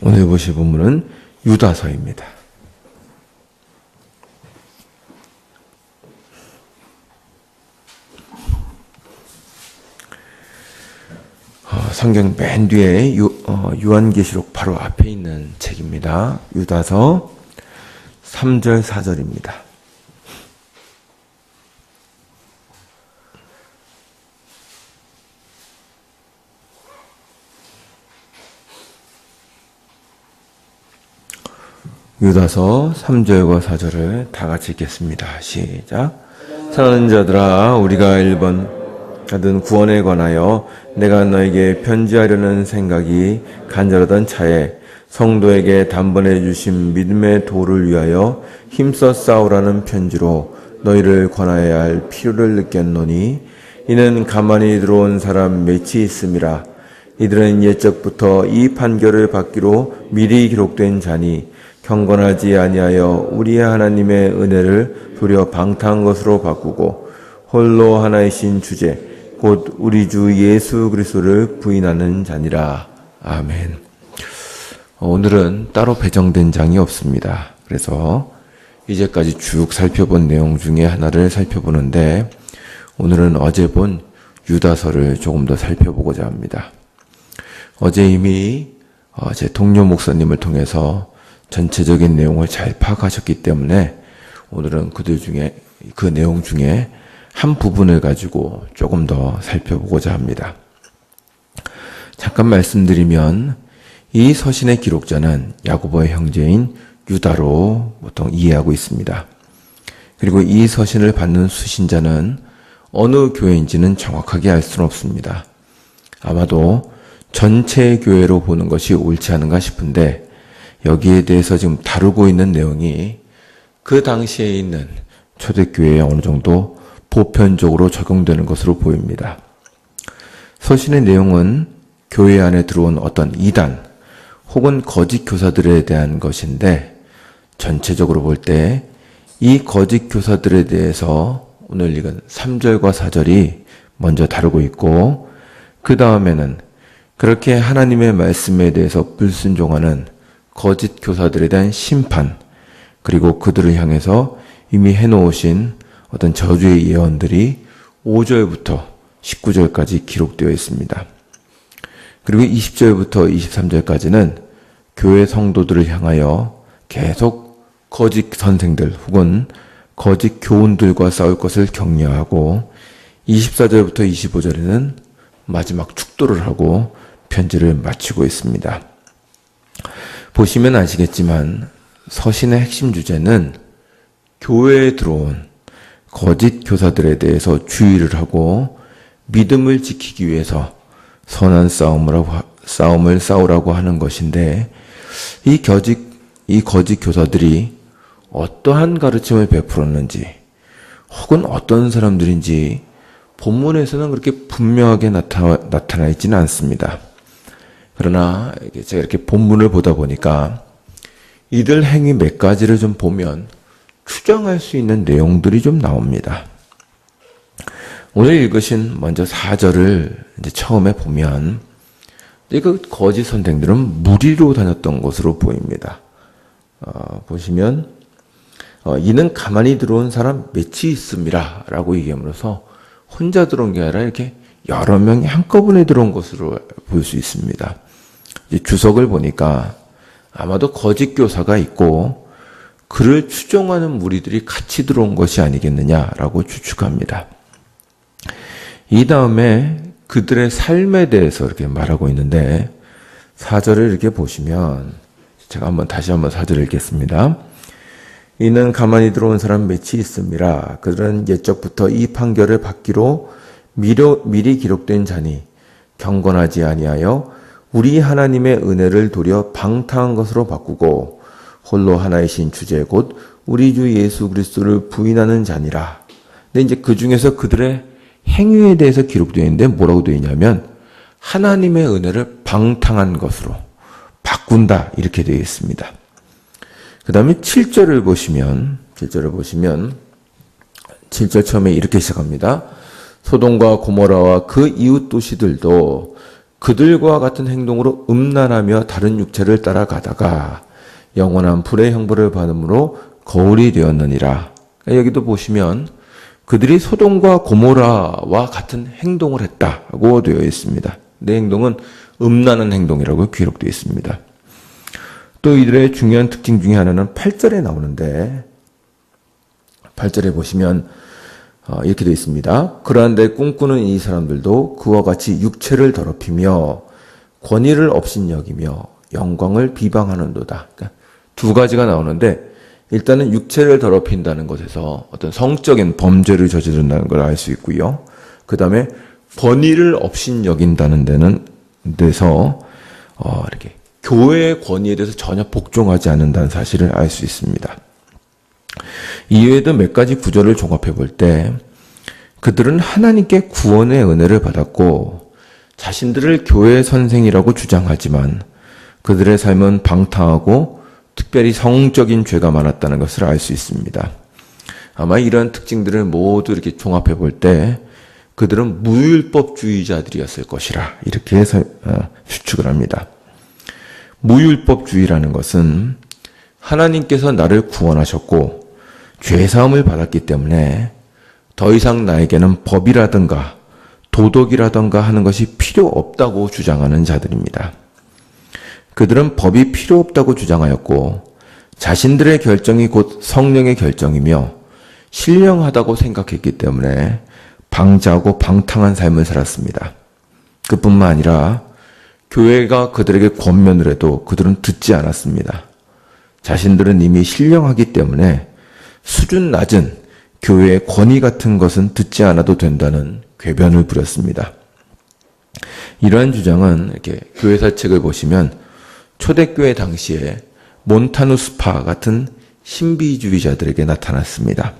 오늘 보실 본문은 유다서입니다. 어, 성경 맨 뒤에 유, 어, 요한계시록 바로 앞에 있는 책입니다. 유다서 3절 4절입니다. 유다서 3절과 4절을 다 같이 읽겠습니다. 시작. 사랑하는 자들아, 우리가 1번 하든 구원에 관하여 내가 너에게 편지하려는 생각이 간절하던 차에 성도에게 단번에 주신 믿음의 도를 위하여 힘써 싸우라는 편지로 너희를 권하여야 할 필요를 느꼈노니 이는 가만히 들어온 사람 몇이 있음이라 이들은 옛적부터 이 판결을 받기로 미리 기록된 자니 경건하지 아니하여 우리의 하나님의 은혜를 도려 방탕한 것으로 바꾸고 홀로 하나이신 주제 곧 우리 주 예수 그리스도를 부인하는 자니라. 아멘. 오늘은 따로 배정된 장이 없습니다. 그래서 이제까지 쭉 살펴본 내용 중에 하나를 살펴보는데 오늘은 어제 본 유다서를 조금 더 살펴보고자 합니다. 어제 이미 어, 제 동료 목사님을 통해서 전체적인 내용을 잘 파악하셨기 때문에 오늘은 그들 중에 그 내용 중에 한 부분을 가지고 조금 더 살펴보고자 합니다. 잠깐 말씀드리면 이 서신의 기록자는 야고보의 형제인 유다로 보통 이해하고 있습니다. 그리고 이 서신을 받는 수신자는 어느 교회인지는 정확하게 알 수는 없습니다. 아마도 전체 교회로 보는 것이 옳지 않은가 싶은데 여기에 대해서 지금 다루고 있는 내용이 그 당시에 있는 초대교회에 어느 정도 보편적으로 적용되는 것으로 보입니다. 서신의 내용은 교회 안에 들어온 어떤 이단 혹은 거짓 교사들에 대한 것인데 전체적으로 볼 때 이 거짓 교사들에 대해서 오늘 읽은 3절과 4절이 먼저 다루고 있고 그 다음에는 그렇게 하나님의 말씀에 대해서 불순종하는 거짓 교사들에 대한 심판 그리고 그들을 향해서 이미 해놓으신 어떤 저주의 예언들이 5절부터 19절까지 기록되어 있습니다. 그리고 20절부터 23절까지는 교회 성도들을 향하여 계속 거짓 선생들 혹은 거짓 교훈들과 싸울 것을 격려하고 24절부터 25절에는 마지막 축도를 하고 편지를 마치고 있습니다. 보시면 아시겠지만 서신의 핵심 주제는 교회에 들어온 거짓 교사들에 대해서 주의를 하고 믿음을 지키기 위해서 선한 싸움을 하고 싸움을 싸우라고 하는 것인데 이 거짓 이 거짓 교사들이 어떠한 가르침을 베풀었는지 혹은 어떤 사람들인지 본문에서는 그렇게 분명하게 나타, 나타나 있지는 않습니다. 그러나 제가 이렇게 본문을 보다 보니까 이들 행위 몇 가지를 좀 보면 추정할 수 있는 내용들이 좀 나옵니다. 오늘 읽으신 먼저 4절을 이제 처음에 보면 그 거짓 선생들은 무리로 다녔던 것으로 보입니다. 어, 보시면 어, 이는 가만히 들어온 사람 몇이 있습니다. 라고 얘기함으로써 혼자 들어온 게 아니라 이렇게 여러 명이 한꺼번에 들어온 것으로 볼 수 있습니다. 주석을 보니까 아마도 거짓 교사가 있고 그를 추종하는 무리들이 같이 들어온 것이 아니겠느냐라고 추측합니다. 이 다음에 그들의 삶에 대해서 이렇게 말하고 있는데 사절을 이렇게 보시면 제가 한번 다시 한번 사절을 읽겠습니다. 이는 가만히 들어온 사람 몇이 있습니다. 그들은 옛적부터 이 판결을 받기로 미리 기록된 자니 경건하지 아니하여 우리 하나님의 은혜를 도려 방탕한 것으로 바꾸고 홀로 하나이신 주제 곧 우리 주 예수 그리스도를 부인하는 자니라. 근데 이제 그 중에서 그들의 행위에 대해서 기록되어 있는데 뭐라고 되어 있냐면 하나님의 은혜를 방탕한 것으로 바꾼다 이렇게 되어 있습니다. 그 다음에 7절을 보시면 7절을 보시면 7절 처음에 이렇게 시작합니다. 소돔과 고모라와 그 이웃 도시들도 그들과 같은 행동으로 음란하며 다른 육체를 따라가다가 영원한 불의 형벌을 받음으로 거울이 되었느니라. 여기도 보시면 그들이 소돔과 고모라와 같은 행동을 했다고 되어 있습니다. 내 행동은 음란한 행동이라고 기록되어 있습니다. 또 이들의 중요한 특징 중에 하나는 8절에 나오는데 8절에 보시면 어, 이렇게 되어 있습니다. 그러한데 꿈꾸는 이 사람들도 그와 같이 육체를 더럽히며 권위를 업신여기며 영광을 비방하는도다. 그러니까 두 가지가 나오는데 일단은 육체를 더럽힌다는 것에서 어떤 성적인 범죄를 저지른다는 걸 알 수 있고요. 그 다음에 권위를 업신여긴다는 데는 데서 어, 이렇게 교회의 권위에 대해서 전혀 복종하지 않는다는 사실을 알 수 있습니다. 이외에도 몇 가지 구절을 종합해 볼 때 그들은 하나님께 구원의 은혜를 받았고 자신들을 교회 선생이라고 주장하지만 그들의 삶은 방탕하고 특별히 성적인 죄가 많았다는 것을 알 수 있습니다. 아마 이런 특징들을 모두 이렇게 종합해 볼 때 그들은 무율법주의자들이었을 것이라 이렇게 해서 어, 추측을 합니다. 무율법주의라는 것은 하나님께서 나를 구원하셨고 죄사함을 받았기 때문에 더 이상 나에게는 법이라든가 도덕이라든가 하는 것이 필요 없다고 주장하는 자들입니다. 그들은 법이 필요 없다고 주장하였고 자신들의 결정이 곧 성령의 결정이며 신령하다고 생각했기 때문에 방자하고 방탕한 삶을 살았습니다. 그뿐만 아니라 교회가 그들에게 권면을 해도 그들은 듣지 않았습니다. 자신들은 이미 신령하기 때문에 수준 낮은 교회의 권위 같은 것은 듣지 않아도 된다는 궤변을 부렸습니다. 이러한 주장은 이렇게 교회사 책을 보시면 초대교회 당시에 몬타누스파 같은 신비주의자들에게 나타났습니다.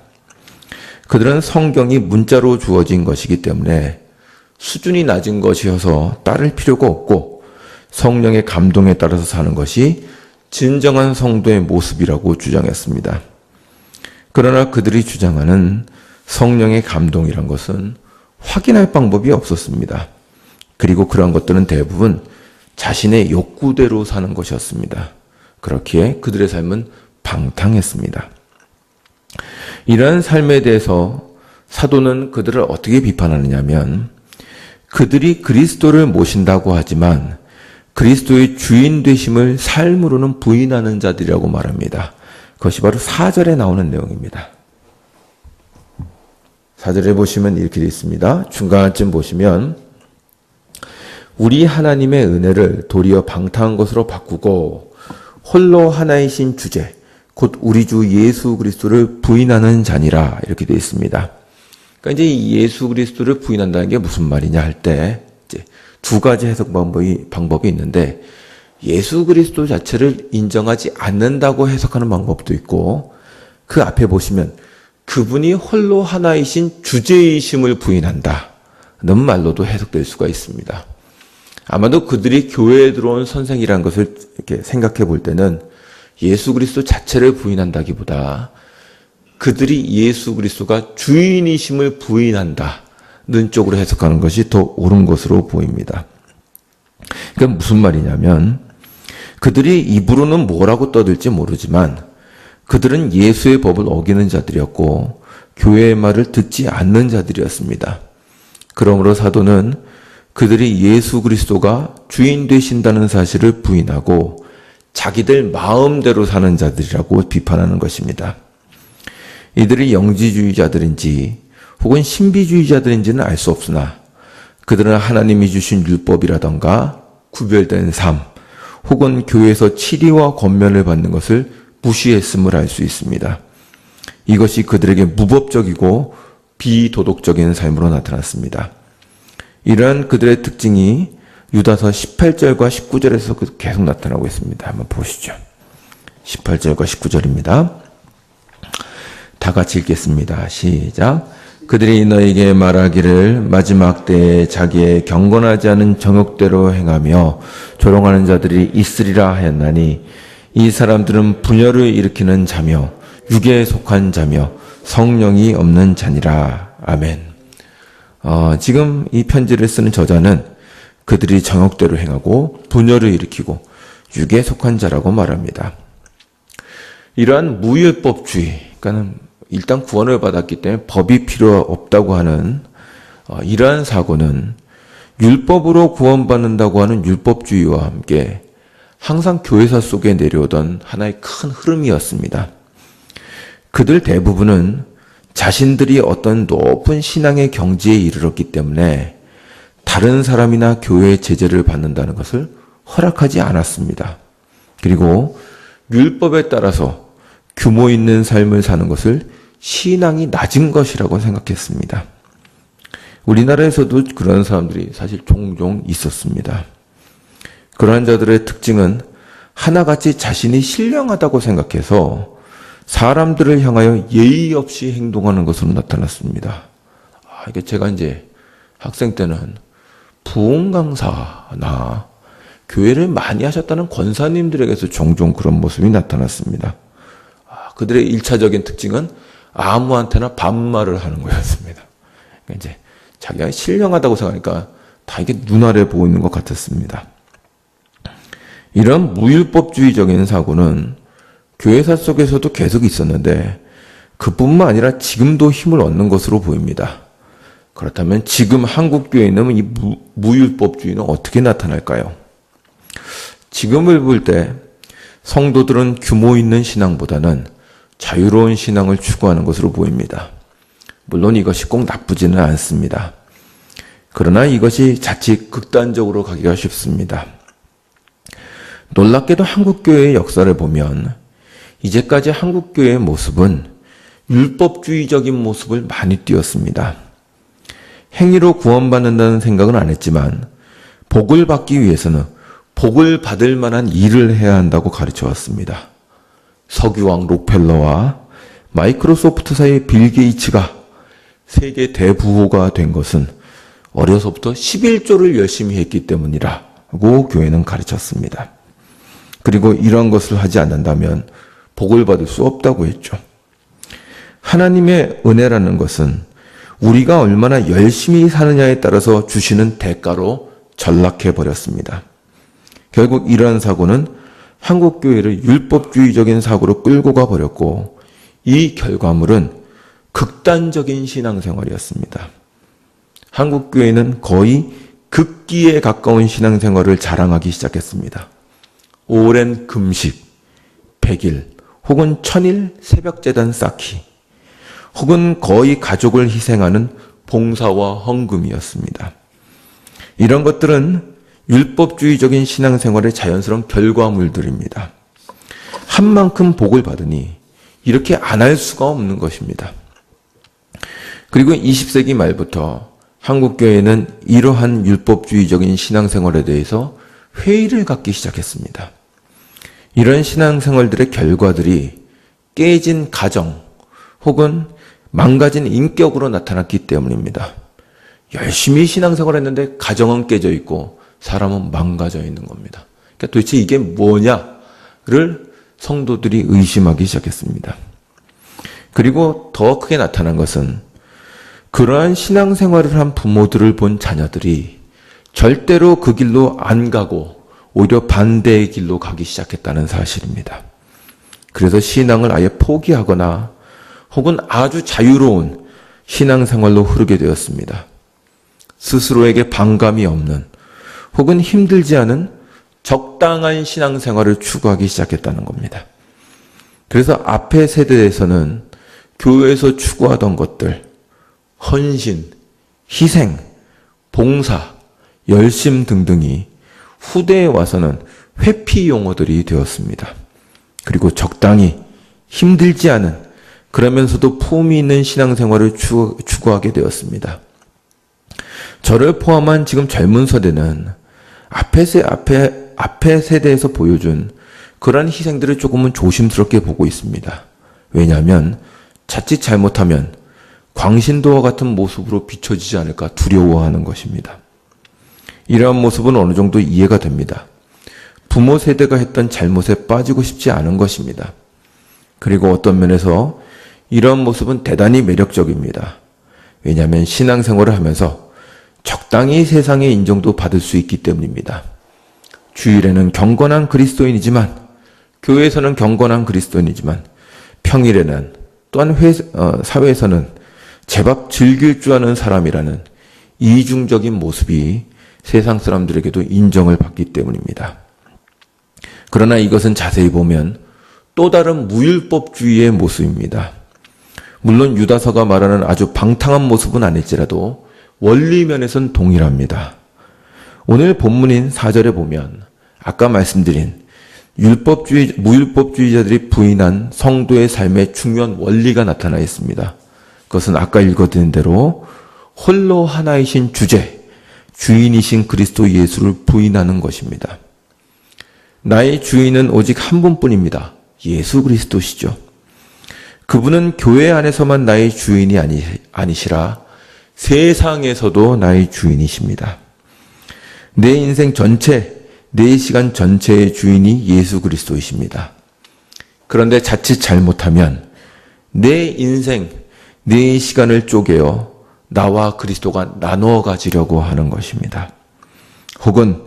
그들은 성경이 문자로 주어진 것이기 때문에 수준이 낮은 것이어서 따를 필요가 없고 성령의 감동에 따라서 사는 것이 진정한 성도의 모습이라고 주장했습니다. 그러나 그들이 주장하는 성령의 감동이란 것은 확인할 방법이 없었습니다. 그리고 그러한 것들은 대부분 자신의 욕구대로 사는 것이었습니다. 그렇기에 그들의 삶은 방탕했습니다. 이러한 삶에 대해서 사도는 그들을 어떻게 비판하느냐면 그들이 그리스도를 모신다고 하지만 그리스도의 주인 되심을 삶으로는 부인하는 자들이라고 말합니다. 그것이 바로 4절에 나오는 내용입니다. 4절에 보시면 이렇게 되어 있습니다. 중간쯤 보시면 우리 하나님의 은혜를 도리어 방탕한 것으로 바꾸고 홀로 하나이신 주제 곧 우리 주 예수 그리스도를 부인하는 자니라 이렇게 되어 있습니다. 그러니까 이제 예수 그리스도를 부인한다는 게 무슨 말이냐 할 때 두 가지 해석 방법이 방법이 있는데 예수 그리스도 자체를 인정하지 않는다고 해석하는 방법도 있고 그 앞에 보시면 그분이 홀로 하나이신 주제이심을 부인한다. 는 말로도 해석될 수가 있습니다. 아마도 그들이 교회에 들어온 선생이라는 것을 이렇게 생각해 볼 때는 예수 그리스도 자체를 부인한다기보다 그들이 예수 그리스도가 주인이심을 부인한다는 쪽으로 해석하는 것이 더 옳은 것으로 보입니다. 그러니까 무슨 말이냐면 그들이 입으로는 뭐라고 떠들지 모르지만 그들은 예수의 법을 어기는 자들이었고 교회의 말을 듣지 않는 자들이었습니다. 그러므로 사도는 그들이 예수 그리스도가 주인 되신다는 사실을 부인하고 자기들 마음대로 사는 자들이라고 비판하는 것입니다. 이들이 영지주의자들인지 혹은 신비주의자들인지는 알 수 없으나 그들은 하나님이 주신 율법이라던가 구별된 삶, 혹은 교회에서 치리와 권면을 받는 것을 무시했음을 알 수 있습니다. 이것이 그들에게 무법적이고 비도덕적인 삶으로 나타났습니다. 이러한 그들의 특징이 유다서 18절과 19절에서 계속 나타나고 있습니다. 한번 보시죠. 18절과 19절입니다. 다 같이 읽겠습니다. 시작. 그들이 너에게 말하기를 마지막 때에 자기의 경건하지 않은 정욕대로 행하며 조롱하는 자들이 있으리라 하였나니 이 사람들은 분열을 일으키는 자며 육에 속한 자며 성령이 없는 자니라. 아멘. 어, 지금 이 편지를 쓰는 저자는 그들이 정욕대로 행하고 분열을 일으키고 육에 속한 자라고 말합니다. 이러한 무율법주의, 그러니까는 일단 구원을 받았기 때문에 법이 필요 없다고 하는 어, 이러한 사고는 율법으로 구원받는다고 하는 율법주의와 함께 항상 교회사 속에 내려오던 하나의 큰 흐름이었습니다. 그들 대부분은 자신들이 어떤 높은 신앙의 경지에 이르렀기 때문에 다른 사람이나 교회의 제재를 받는다는 것을 허락하지 않았습니다. 그리고 율법에 따라서 규모 있는 삶을 사는 것을 신앙이 낮은 것이라고 생각했습니다. 우리나라에서도 그런 사람들이 사실 종종 있었습니다. 그러한 자들의 특징은 하나같이 자신이 신령하다고 생각해서 사람들을 향하여 예의 없이 행동하는 것으로 나타났습니다. 아, 이게 제가 이제 학생 때는 부흥 강사나 교회를 많이 하셨다는 권사님들에게서 종종 그런 모습이 나타났습니다. 아, 그들의 일차적인 특징은 아무한테나 반말을 하는 거였습니다. 그러니까 이제 자기가 신령하다고 생각하니까 다 이게 눈아래 보이는 것 같았습니다. 이런 무율법주의적인 사고는 교회사 속에서도 계속 있었는데 그뿐만 아니라 지금도 힘을 얻는 것으로 보입니다. 그렇다면 지금 한국 교회는 이 무 율법주의는 어떻게 나타날까요? 지금을 볼 때 성도들은 규모 있는 신앙보다는 자유로운 신앙을 추구하는 것으로 보입니다. 물론 이것이 꼭 나쁘지는 않습니다. 그러나 이것이 자칫 극단적으로 가기가 쉽습니다. 놀랍게도 한국교회의 역사를 보면 이제까지 한국교회의 모습은 율법주의적인 모습을 많이 띄었습니다. 행위로 구원받는다는 생각은 안 했지만 복을 받기 위해서는 복을 받을 만한 일을 해야 한다고 가르쳐 왔습니다. 석유왕 록펠러와 마이크로소프트사의 빌 게이츠가 세계 대부호가 된 것은 어려서부터 11조를 열심히 했기 때문이라고 교회는 가르쳤습니다. 그리고 이러한 것을 하지 않는다면 복을 받을 수 없다고 했죠. 하나님의 은혜라는 것은 우리가 얼마나 열심히 사느냐에 따라서 주시는 대가로 전락해 버렸습니다. 결국 이러한 사고는 한국 교회를 율법주의적인 사고로 끌고 가 버렸고 이 결과물은 극단적인 신앙생활이었습니다. 한국 교회는 거의 극기에 가까운 신앙생활을 자랑하기 시작했습니다. 오랜 금식, 100일, 혹은 천일 새벽재단 쌓기, 혹은 거의 가족을 희생하는 봉사와 헌금이었습니다. 이런 것들은 율법주의적인 신앙생활의 자연스러운 결과물들입니다. 한 만큼 복을 받으니 이렇게 안 할 수가 없는 것입니다. 그리고 20세기 말부터 한국교회는 이러한 율법주의적인 신앙생활에 대해서 회의를 갖기 시작했습니다. 이런 신앙생활들의 결과들이 깨진 가정 혹은 망가진 인격으로 나타났기 때문입니다. 열심히 신앙생활 했는데 가정은 깨져 있고 사람은 망가져 있는 겁니다. 그러니까 도대체 이게 뭐냐를 성도들이 의심하기 시작했습니다. 그리고 더 크게 나타난 것은 그러한 신앙생활을 한 부모들을 본 자녀들이 절대로 그 길로 안 가고 오히려 반대의 길로 가기 시작했다는 사실입니다. 그래서 신앙을 아예 포기하거나 혹은 아주 자유로운 신앙생활로 흐르게 되었습니다. 스스로에게 반감이 없는 혹은 힘들지 않은 적당한 신앙생활을 추구하기 시작했다는 겁니다. 그래서 앞의 세대에서는 교회에서 추구하던 것들, 헌신, 희생, 봉사, 열심 등등이 후대에 와서는 회피 용어들이 되었습니다. 그리고 적당히 힘들지 않은 그러면서도 품이 있는 신앙생활을 추구하게 되었습니다. 저를 포함한 지금 젊은 세대는 앞에 세, 앞에, 앞에 세대에서 보여준 그러한 희생들을 조금은 조심스럽게 보고 있습니다. 왜냐하면 자칫 잘못하면 광신도와 같은 모습으로 비춰지지 않을까 두려워하는 것입니다. 이러한 모습은 어느 정도 이해가 됩니다. 부모 세대가 했던 잘못에 빠지고 싶지 않은 것입니다. 그리고 어떤 면에서 이러한 모습은 대단히 매력적입니다. 왜냐하면 신앙생활을 하면서 적당히 세상의 인정도 받을 수 있기 때문입니다. 주일에는 경건한 그리스도인이지만 교회에서는 경건한 그리스도인이지만 평일에는 또한 회, 어, 사회에서는 제밥 즐길 줄 아는 사람이라는 이중적인 모습이 세상 사람들에게도 인정을 받기 때문입니다. 그러나 이것은 자세히 보면 또 다른 무율법주의의 모습입니다. 물론 유다서가 말하는 아주 방탕한 모습은 아닐지라도 원리 면에선 동일합니다. 오늘 본문인 4절에 보면 아까 말씀드린 율법주의, 무율법주의자들이 부인한 성도의 삶의 중요한 원리가 나타나 있습니다. 그것은 아까 읽어드린 대로 홀로 하나이신 주제, 주인이신 그리스도 예수를 부인하는 것입니다. 나의 주인은 오직 한 분뿐입니다. 예수 그리스도시죠. 그분은 교회 안에서만 나의 주인이 아니, 아니시라 세상에서도 나의 주인이십니다. 내 인생 전체, 내 시간 전체의 주인이 예수 그리스도이십니다. 그런데 자칫 잘못하면 내 인생, 내 시간을 쪼개어 나와 그리스도가 나누어 가지려고 하는 것입니다. 혹은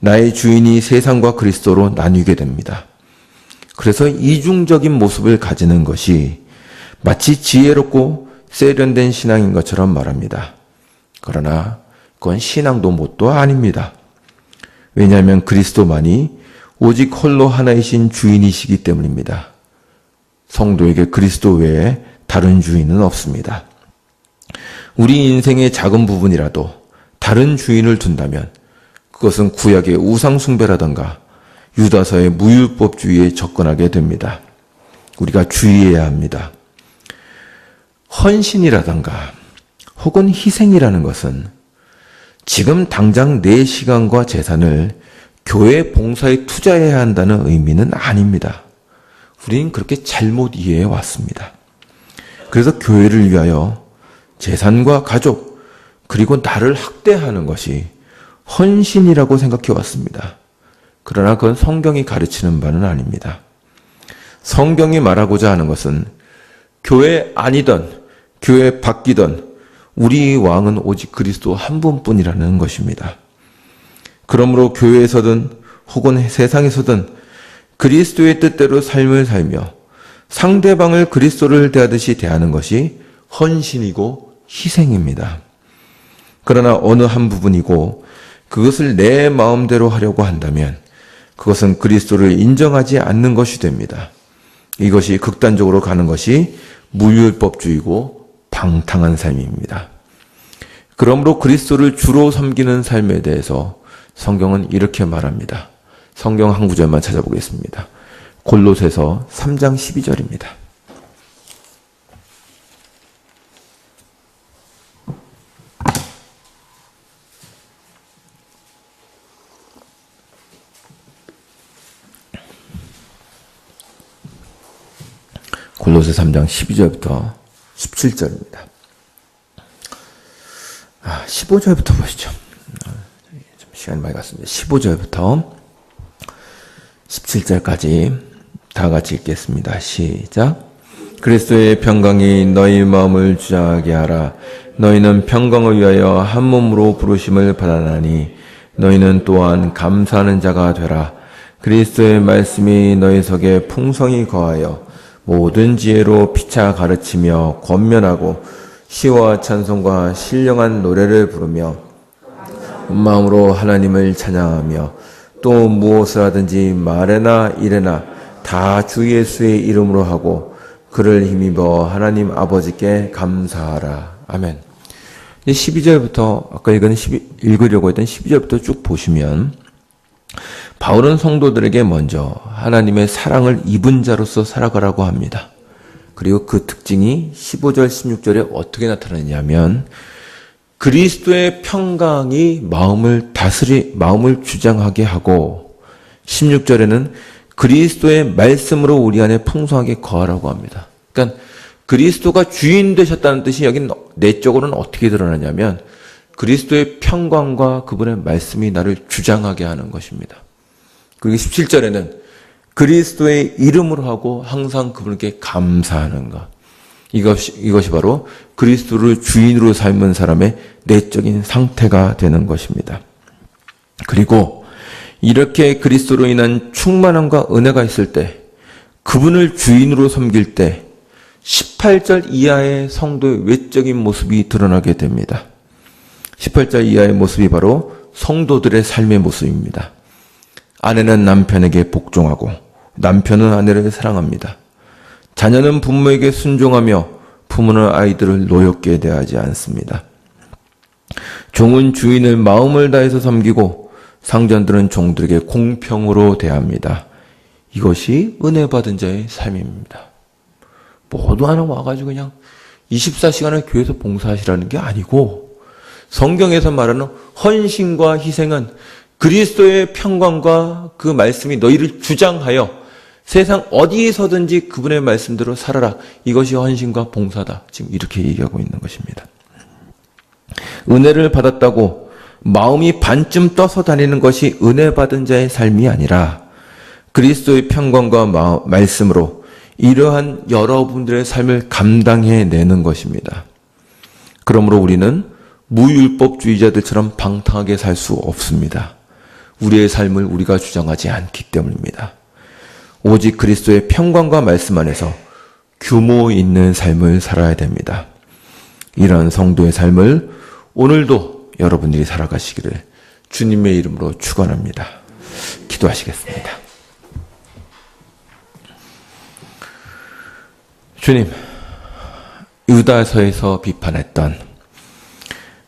나의 주인이 세상과 그리스도로 나뉘게 됩니다. 그래서 이중적인 모습을 가지는 것이 마치 지혜롭고 세련된 신앙인 것처럼 말합니다. 그러나 그건 신앙도 못도 아닙니다. 왜냐하면 그리스도만이 오직 홀로 하나이신 주인이시기 때문입니다. 성도에게 그리스도 외에 다른 주인은 없습니다. 우리 인생의 작은 부분이라도 다른 주인을 둔다면 그것은 구약의 우상숭배라던가 유다서의 무율법주의에 접근하게 됩니다. 우리가 주의해야 합니다. 헌신이라던가 혹은 희생이라는 것은 지금 당장 내 시간과 재산을 교회 봉사에 투자해야 한다는 의미는 아닙니다. 우리는 그렇게 잘못 이해해 왔습니다. 그래서 교회를 위하여 재산과 가족, 그리고 나를 학대하는 것이 헌신이라고 생각해 왔습니다. 그러나 그건 성경이 가르치는 바는 아닙니다. 성경이 말하고자 하는 것은 교회 아니던 교회 바뀌던 우리 왕은 오직 그리스도 한 분뿐이라는 것입니다. 그러므로 교회에서든 혹은 세상에서든 그리스도의 뜻대로 삶을 살며 상대방을 그리스도를 대하듯이 대하는 것이 헌신이고 희생입니다. 그러나 어느 한 부분이고 그것을 내 마음대로 하려고 한다면 그것은 그리스도를 인정하지 않는 것이 됩니다. 이것이 극단적으로 가는 것이 무율법주의고 방탕한 삶입니다. 그러므로 그리스도를 주로 섬기는 삶에 대해서 성경은 이렇게 말합니다. 성경 한 구절만 찾아보겠습니다. 골로새서 3장 12절입니다. 골로새 3장 12절부터 17절입니다. 아, 15절부터 보시죠. 아, 좀 시간이 많이 갔습니다. 15절부터 17절까지 다 같이 읽겠습니다. 시작. 그리스도의 평강이 너희 마음을 주장하게 하라. 너희는 평강을 위하여 한 몸으로 부르심을 받아나니 너희는 또한 감사하는 자가 되라. 그리스도의 말씀이 너희 속에 풍성히 거하여 모든 지혜로 피차 가르치며 권면하고 시와 찬송과 신령한 노래를 부르며 마음으로 하나님을 찬양하며 또 무엇을 하든지 말에나 일에나 다 주 예수의 이름으로 하고 그를 힘입어 하나님 아버지께 감사하라. 아멘. 12절부터 아까 읽은 12, 읽으려고 했던 12절부터 쭉 보시면 바울은 성도들에게 먼저 하나님의 사랑을 입은 자로서 살아가라고 합니다. 그리고 그 특징이 15절, 16절에 어떻게 나타나냐면 그리스도의 평강이 마음을 다스리, 마음을 주장하게 하고 16절에는 그리스도의 말씀으로 우리 안에 풍성하게 거하라고 합니다. 그러니까 그리스도가 주인 되셨다는 뜻이 여기 내적으로는 어떻게 드러나냐면 그리스도의 평강과 그분의 말씀이 나를 주장하게 하는 것입니다. 그리고 17절에는 그리스도의 이름으로 하고 항상 그분께 감사하는 것. 이것이, 이것이 바로 그리스도를 주인으로 삶은 사람의 내적인 상태가 되는 것입니다. 그리고 이렇게 그리스도로 인한 충만함과 은혜가 있을 때, 그분을 주인으로 섬길 때, 18절 이하의 성도의 외적인 모습이 드러나게 됩니다. 18절 이하의 모습이 바로 성도들의 삶의 모습입니다. 아내는 남편에게 복종하고, 남편은 아내를 사랑합니다. 자녀는 부모에게 순종하며, 부모는 아이들을 노엽게 대하지 않습니다. 종은 주인을 마음을 다해서 섬기고 상전들은 종들에게 공평으로 대합니다. 이것이 은혜 받은 자의 삶입니다. 모두 하나 와가지고 그냥 24시간을 교회에서 봉사하시라는 게 아니고 성경에서 말하는 헌신과 희생은 그리스도의 평강과 그 말씀이 너희를 주장하여 세상 어디에서든지 그분의 말씀대로 살아라. 이것이 헌신과 봉사다. 지금 이렇게 얘기하고 있는 것입니다. 은혜를 받았다고 마음이 반쯤 떠서 다니는 것이 은혜 받은 자의 삶이 아니라 그리스도의 평강과 마- 말씀으로 이러한 여러분들의 삶을 감당해 내는 것입니다. 그러므로 우리는 무율법주의자들처럼 방탕하게 살 수 없습니다. 우리의 삶을 우리가 주장하지 않기 때문입니다. 오직 그리스도의 평강과 말씀 안에서 규모 있는 삶을 살아야 됩니다. 이러한 성도의 삶을 오늘도 여러분들이 살아가시기를 주님의 이름으로 축원합니다. 기도하시겠습니다. 주님, 유다서에서 비판했던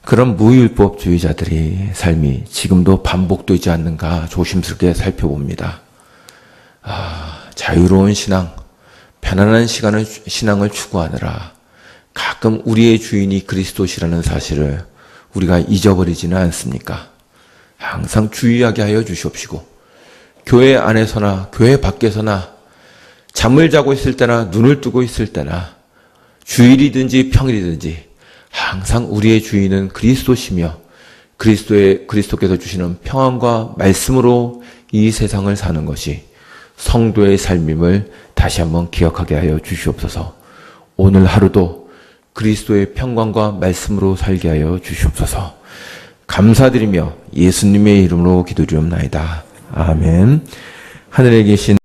그런 무율법주의자들의 삶이 지금도 반복되지 않는가 조심스럽게 살펴봅니다. 아, 자유로운 신앙, 편안한 시간을, 신앙을 추구하느라 가끔 우리의 주인이 그리스도시라는 사실을 우리가 잊어버리지는 않습니까? 항상 주의하게 하여 주시옵시고, 교회 안에서나 교회 밖에서나 잠을 자고 있을 때나 눈을 뜨고 있을 때나 주일이든지 평일이든지 항상 우리의 주인은 그리스도시며 그리스도의 그리스도께서 주시는 평안과 말씀으로 이 세상을 사는 것이 성도의 삶임을 다시 한번 기억하게 하여 주시옵소서. 오늘 하루도 그리스도의 평강과 말씀으로 살게 하여 주시옵소서. 감사드리며 예수님의 이름으로 기도드리옵나이다. 아멘. 하늘에 계신